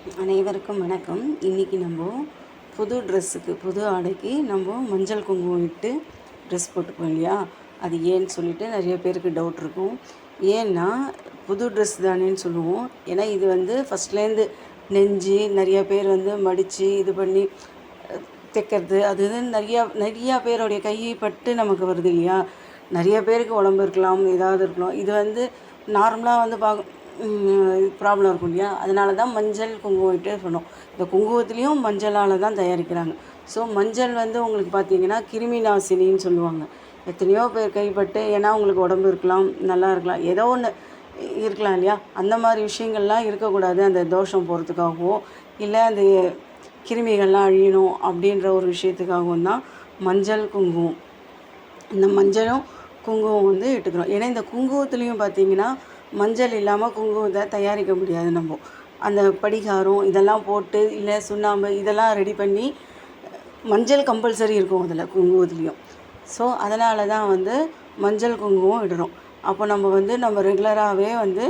அனைவருக்கும் வணக்கம். இன்றைக்கி நம்ம புது ட்ரெஸ்ஸுக்கு புது ஆடைக்கு நம்ம மஞ்சள் குங்குமம் இட்டு ட்ரெஸ் போட்டுக்குவோம் இல்லையா? அது ஏன்னு சொல்லிட்டு நிறைய பேருக்கு டவுட் இருக்கும். ஏன்னா புது ட்ரெஸ் தானேன்னு சொல்லுவோம். ஏன்னா இது வந்து ஃபஸ்ட்லேருந்து நெஞ்சு நிறைய பேர் வந்து மடித்து இது பண்ணி தைக்கிறது அது நிறையா நிறையா பேருடைய கை பட்டு நமக்கு வருது இல்லையா? நிறைய பேருக்கு உடம்பு இருக்கலாம் ஏதாவது இருக்கலாம். இது வந்து நார்மலாக வந்து பார்க்க ப்ராப்ளம் இருக்கும் இல்லையா? அதனால தான் மஞ்சள் குங்குமம் இட்டு சொன்னோம் இந்த குங்குமத்துலேயும் மஞ்சளால் தான் தயாரிக்கிறாங்க. ஸோ மஞ்சள் வந்து உங்களுக்கு பார்த்தீங்கன்னா கிருமி நாசினின்னு சொல்லுவாங்க. எத்தனையோ பேர் கைப்பட்டு ஏன்னா உங்களுக்கு உடம்பு இருக்கலாம் நல்லா இருக்கலாம் ஏதோ ஒன்று இருக்கலாம் இல்லையா? அந்த மாதிரி விஷயங்கள்லாம் இருக்கக்கூடாது அந்த தோஷம் போகிறதுக்காகவோ இல்லை அந்த கிருமிகள்லாம் அழியணும் அப்படின்ற ஒரு விஷயத்துக்காகவும் தான் மஞ்சள் குங்குமம். இந்த மஞ்சளும் குங்குமம் வந்து இட்டுக்கிறோம் ஏன்னா இந்த குங்குமத்துலேயும் பார்த்தீங்கன்னா மஞ்சள் இல்லாமல் குங்குமத்தை தயாரிக்க முடியாது நம்ம. அந்த படிகாரம் இதெல்லாம் போட்டு இல்லை சுண்ணாம்பு இதெல்லாம் ரெடி பண்ணி மஞ்சள் கம்பல்சரி இருக்கும் அதில் குங்குமத்துலேயும். ஸோ அதனால தான் வந்து மஞ்சள் குங்குமம் இடுறோம் அப்போ நம்ம வந்து நம்ம ரெகுலராகவே வந்து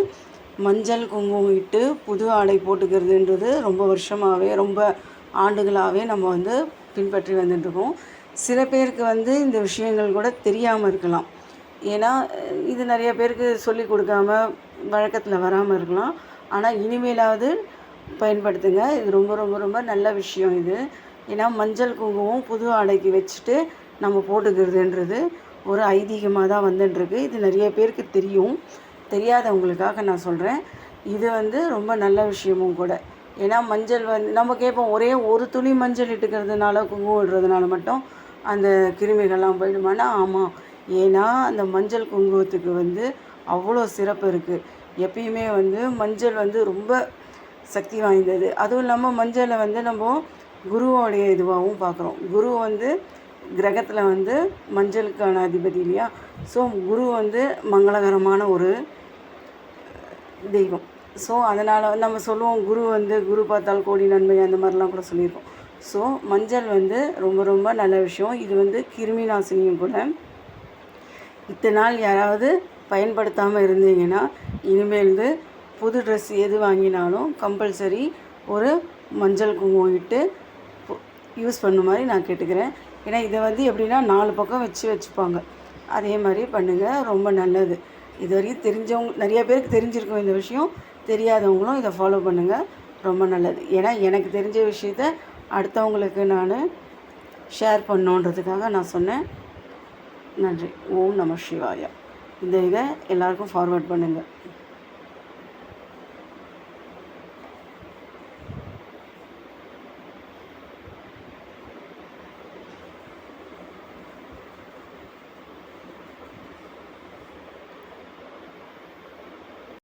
மஞ்சள் குங்குமம் இட்டு புது ஆடை போட்டுக்கிறதுன்றது ரொம்ப வருஷமாகவே ரொம்ப ஆண்டுகளாகவே நம்ம வந்து பின்பற்றி வந்துட்டுருக்கோம் சில பேருக்கு வந்து இந்த விஷயங்கள் கூட தெரியாமல் இருக்கலாம். ஏன்னா இது நிறைய பேருக்கு சொல்லி கொடுக்காம வழக்கத்தில் வராமல் இருக்கலாம். ஆனால் இனிமேலாவது பயன்படுத்துங்க. இது ரொம்ப ரொம்ப ரொம்ப நல்ல விஷயம் இது. ஏன்னா மஞ்சள் குங்குமம் புது ஆடைக்கு வச்சுட்டு நம்ம போட்டுக்கிறதுன்றது ஒரு ஐதீகமாக தான் வந்துட்டுருக்கு இது நிறைய பேருக்கு தெரியும். தெரியாதவங்களுக்காக நான் சொல்கிறேன் இது வந்து ரொம்ப நல்ல விஷயமும் கூட. ஏன்னா மஞ்சள் வந்து நம்ம கேட்போம் ஒரே ஒரு துளி மஞ்சள் இட்டுக்கிறதுனால குங்குமம் இடுறதுனால மட்டும் அந்த கிருமிகள்லாம் போயிடுமானா ஆமாம் ஏன்னா அந்த மஞ்சள் குங்குமத்துக்கு வந்து அவ்வளோ சிறப்பு இருக்குது எப்பயுமே வந்து மஞ்சள் வந்து ரொம்ப சக்தி வாய்ந்தது. அதுவும் இல்லாமல் மஞ்சளை வந்து நம்ம குருவோடைய இதுவாகவும் பார்க்குறோம். குரு வந்து கிரகத்தில் வந்து மஞ்சளுக்கான அதிபதி இல்லையா? ஸோ குரு வந்து மங்களகரமான ஒரு தெய்வம். ஸோ அதனால் நம்ம சொல்லுவோம் குரு வந்து குரு பார்த்தால் கோடி நன்மை அந்த மாதிரிலாம் கூட சொல்லியிருக்கோம். ஸோ மஞ்சள் வந்து ரொம்ப ரொம்ப நல்ல விஷயம். இது வந்து கிருமி நாசினியும் கூட இத்தனை நாள் யாராவது பயன்படுத்தாமல் இருந்தீங்கன்னா இனிமேல் புது ட்ரெஸ் எது வாங்கினாலும் கம்பல்சரி ஒரு மஞ்சள் குங்குமம் இட்டு யூஸ் பண்ண மாதிரி நான் கேட்டுக்கிறேன். ஏன்னா இதை வந்து எப்படின்னா நாலு பக்கம் வச்சு வச்சுப்பாங்க. அதே மாதிரி பண்ணுங்கள் ரொம்ப நல்லது. இது வரைக்கும் தெரிஞ்சவங்க நிறைய பேருக்கு தெரிஞ்சிருக்கும் இந்த விஷயம். தெரியாதவங்களும் இதை ஃபாலோ பண்ணுங்கள் ரொம்ப நல்லது. ஏன்னா எனக்கு தெரிஞ்ச விஷயத்த அடுத்தவங்களுக்கு நான் ஷேர் பண்ணோன்றதுக்காக நான் சொன்னேன். நன்றி. ஓம் நம சிவாயா. இந்த இதை எல்லாருக்கும் ஃபார்வர்ட் பண்ணுங்கள்